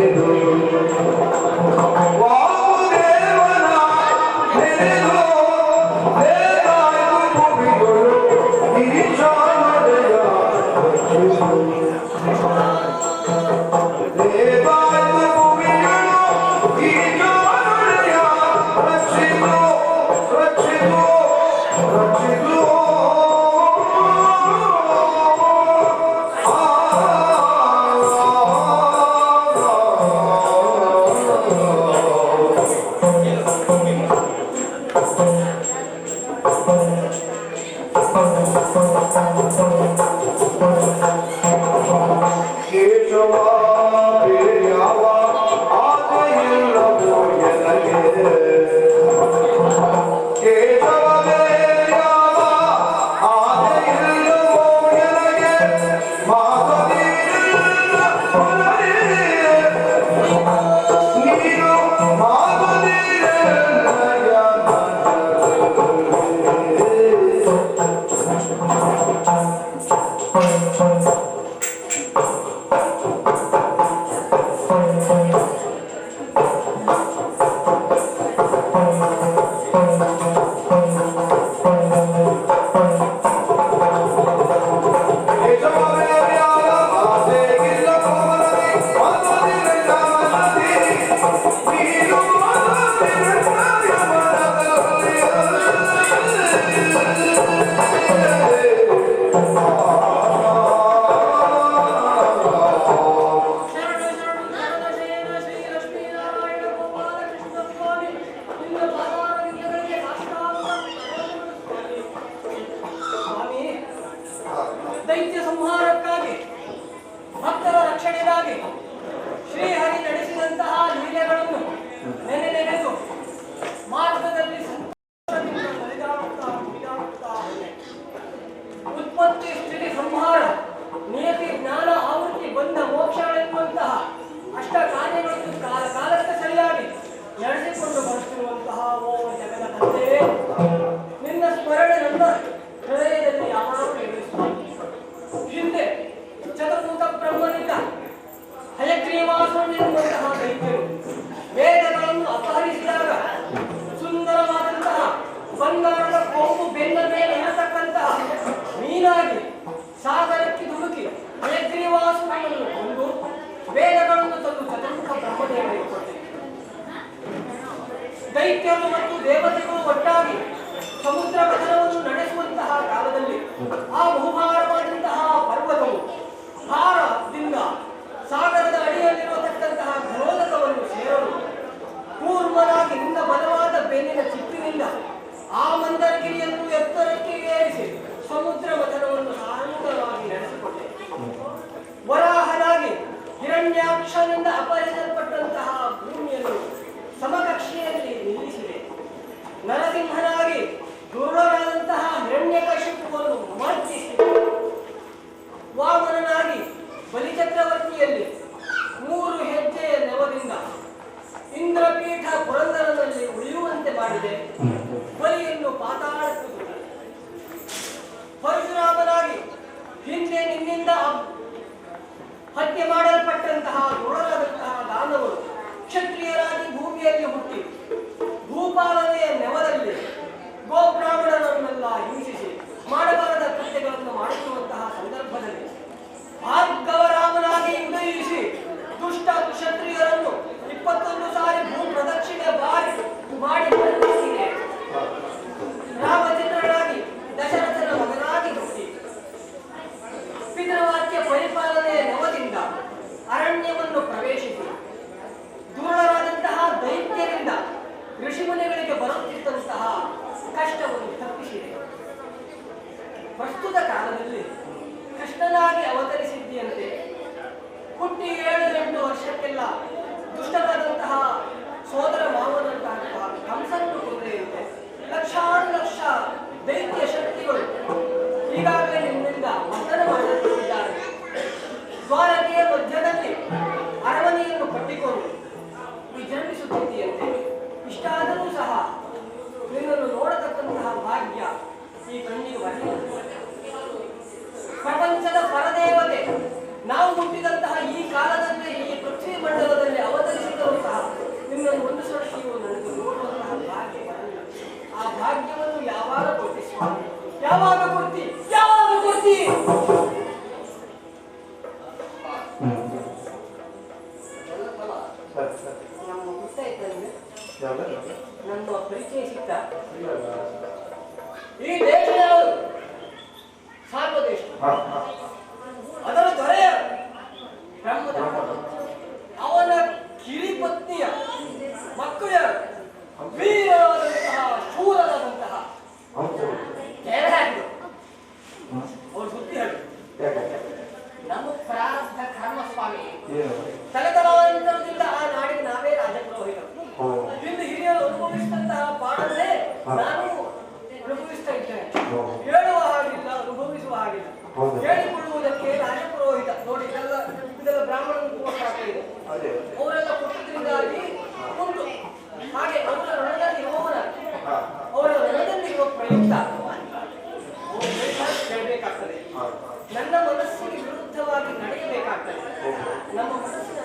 Oh, my God. Thank ನಮ್ಮ ಪ್ರಾರಬ್ಧ ಕರ್ಮ ಸ್ವಾಮಿ ತಲೆತಲಾಂತರದಿಂದ ಆ ನಾಡಿಗೆ ನಾವೇ ರಾಜಪುರೋಹಿತರು. ಇಂದು ಹಿರಿಯರು ಅನುಭವಿಸಿದಂತಹ ಪಾಡನ್ನೇ ನಾನು ಅನುಭವಿಸ್ತಾ ಇದ್ದೇನೆ. ಹೇಳುವ ಹಾಗಿಲ್ಲ ಅನುಭವಿಸುವ ಹಾಗಿಲ್ಲ. ಹೇಳಿಕೊಳ್ಳುವುದಕ್ಕೆ ರಾಜಪುರೋಹಿತ. ನೋಡಿ ಇದೆಲ್ಲ ಇದೆಲ್ಲ ಬ್ರಾಹ್ಮಣ ಇದೆ. ಅವರೆಲ್ಲ ಕೊಟ್ಟಿದ್ದರಿಂದಾಗಿ ಉಂಟು. ಹಾಗೆ ಅವರ ರಣದಲ್ಲಿ ಹೋಗನ ಅವರ ರಣದಲ್ಲಿ ಹೋಗ ಪ್ರಯುಕ್ತ. ನನ್ನ ಮನಸ್ಸಿಗೆ ವಿರುದ್ಧವಾಗಿ ನಡೆಯಬೇಕಾಗ್ತದೆ. ನಮ್ಮ ಮನಸ್ಸಿನ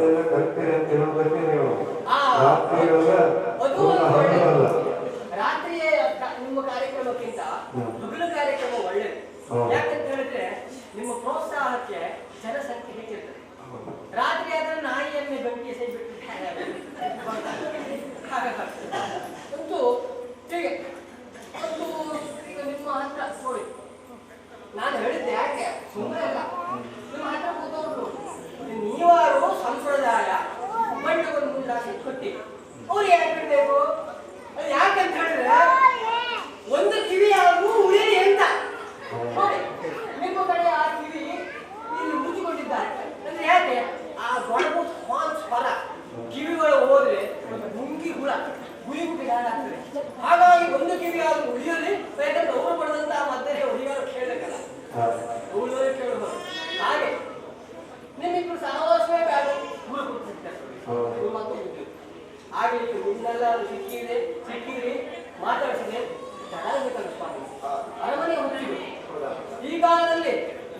ಎಲ್ಲ ಕಲ್ತೀರಿ ಅಂತ ಹೇಳೋದಕ್ಕೆ ನೀವು. ರಾತ್ರಿ ಒಂದು ನಿಮ್ಮ ಕಾರ್ಯಕ್ರಮಕ್ಕಿಂತ. ಹಗಲು ಕಾರ್ಯಕ್ರಮ ಒಳ್ಳೇದು. ಯಾಕೆ ಯಾಕಂತ ಹೇಳಿದ್ರೆ ನಿಮ್ಮ ಪ್ರೋತ್ಸಾಹಕ್ಕೆ ಜನಸಂಖ್ಯೆ ಹೆಚ್ಚಿರ್ತದೆ. ರಾತ್ರಿ ಆದ್ರೆ ನಾಯಿಯನ್ನೇ ಬೆಂಕಿ ಬಿಟ್ಟು ಅಂತೂ ಹೀಗೆ. ಒಂದು ಈಗ ನಿಮ್ಮ ಹತ್ರ ನೋಡಿ ನಾನು ಹೇಳಿದ್ದೆ ಯಾಕೆ? ಸುಮ್ಮನೆ ಅಲ್ಲ. ನಿಮ್ಮ ಹತ್ರ ಕೂತವ್ರು ನೀವಾರು ಸಂಪ್ರದಾಯ. ಬಣ್ಣವನ್ನು ಮುಂದಾಗಿ ಕೊಟ್ಟಿ ಅವ್ರು ಯಾಕೆ ಬಿಡ್ಬೇಕು?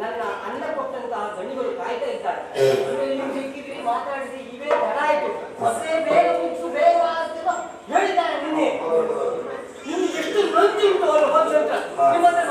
ನನ್ನ ಅನ್ನ ಕೊಟ್ಟಂತಹ ಗಣಿಗಳು ಕಾಯ್ತಾ ಇದ್ದಾರೆ. ನೀವು ಸಿಕ್ಕಿದ್ರಿ ಮಾತಾಡಿಸಿ ಇವೇ ತಡ ಆಯ್ತು. ಮತ್ತೆ ಬೇಗ ಮುಗಿಸು ಬೇಗ ಬಾ ಅಂತ ಹೇಳಿದ್ದಾರೆ ನಿನ್ನೆ. ನಿಮ್ಗೆ ಎಷ್ಟು ನಂಜಿ ಉಂಟು ಅವರು ಹೋದ ನಿಮ್ಮ ಹತ್ರ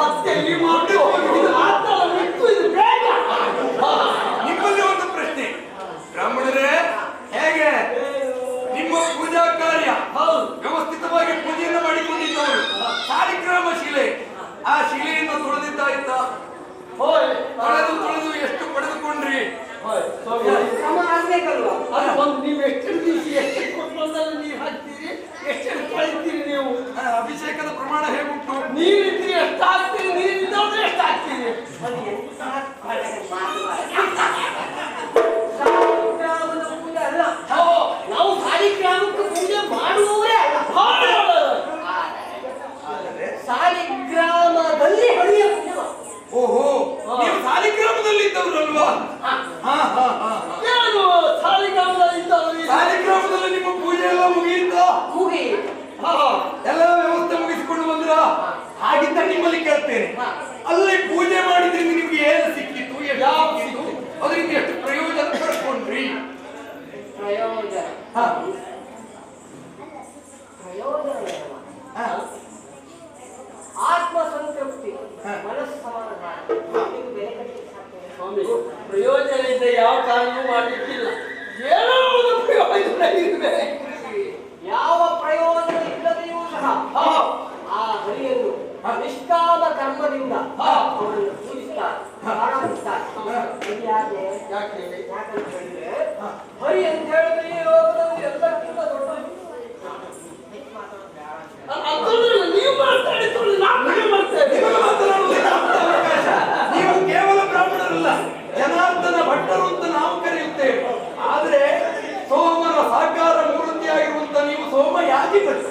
ಬಿಟ್ಟಿರಿ ಅಂತ ಆಯ್ತು. ಸತ್ಯ ಇದು ಮಾತಲ್ಲ, ಬಿಟ್ಟು ಇದು ಬೇಡ. ನಿಮ್ಮಲ್ಲಿ ಒಂದು ಪ್ರಶ್ನೆ. ಬ್ರಾಹ್ಮಣರೇ ಹೇಗೆ? ನಿಮ್ಮ ಪೂಜಾ ಕಾರ್ಯ ವ್ಯವಸ್ಥಿತವಾಗಿ ಪೂಜೆಯನ್ನು ಮಾಡಿಕೊಂಡಿದ್ದವರು ಕಾರ್ಯಕ್ರಮ ಶಿಲೆ ಆ ಶಿಲೆಯನ್ನು ತೊಳೆದಿದ್ದಾಯ್ತಾ? ತೊಳೆದು ತೊಳೆದು ಎಷ್ಟು ಪಡೆದುಕೊಂಡ್ರಿ? ನೀವು ಎಷ್ಟು ದಿವಸ ಎಷ್ಟು ಕೊಟ್ಟಲ್ಲಿ ನೀವು ಹಾಕ್ತೀರಿ ಎಷ್ಟು ಕಳಿತೀರಿ ನೀವು? ಅಭಿಷೇಕದ ಪ್ರಮಾಣ ಹೇಗುಂಟು? ನೀರಿದ್ರೆ ಎಷ್ಟಾಗ 我的人不快来 ಪ್ರಯೋಜನ. ಆತ್ಮ ಸಂತೃಪ್ತಿ. ಮನಸ್ಸು ಸಮಾಧಾನ ಇದು ಸಾಕ್ತದೆ. ಸ್ವಾಮಿ ಪ್ರಯೋಜನ ಇದ್ದ ಯಾವ ಕಾರಣವೂ ಮಾಡಲಿಕ್ಕಿಲ್ಲ ಏನೋ ಒಂದು ಪ್ರಯೋಜನ ಇರಬೇಕು ಯಾವ ಪ್ರಯೋಜನ ಇಲ್ಲದೆಯೂ ಸಹ ಆ ಹರಿಯನ್ನು. ನಿಷ್ಕಾಮ ಕರ್ಮದಿಂದ ಹಾ. ಅವರನ್ನು ಪೂಜಿಸ್ತಾರೆ ಯಾಕೆ ಯಾಕೆ. ಹರಿ ಅಂತ ಹೇಳಿದ್ರೆ ಲೋಕದಲ್ಲಿ ಎಲ್ಲಕ್ಕಿಂತ ದೊಡ್ಡ ನೀವು ಮಾತಾಡಿದ್ರು ಭಟ್ಟರು ಅಂತ ನಾವು ಕರೆಯುತ್ತೇವೆ ಆದ್ರೆ ಸೋಮನ ಸಾಕಾರ ಮೂರ್ತಿಯಾಗಿರುವಂತ ನೀವು ಸೋಮ ಯಾಜಿಗಳು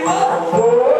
vivo.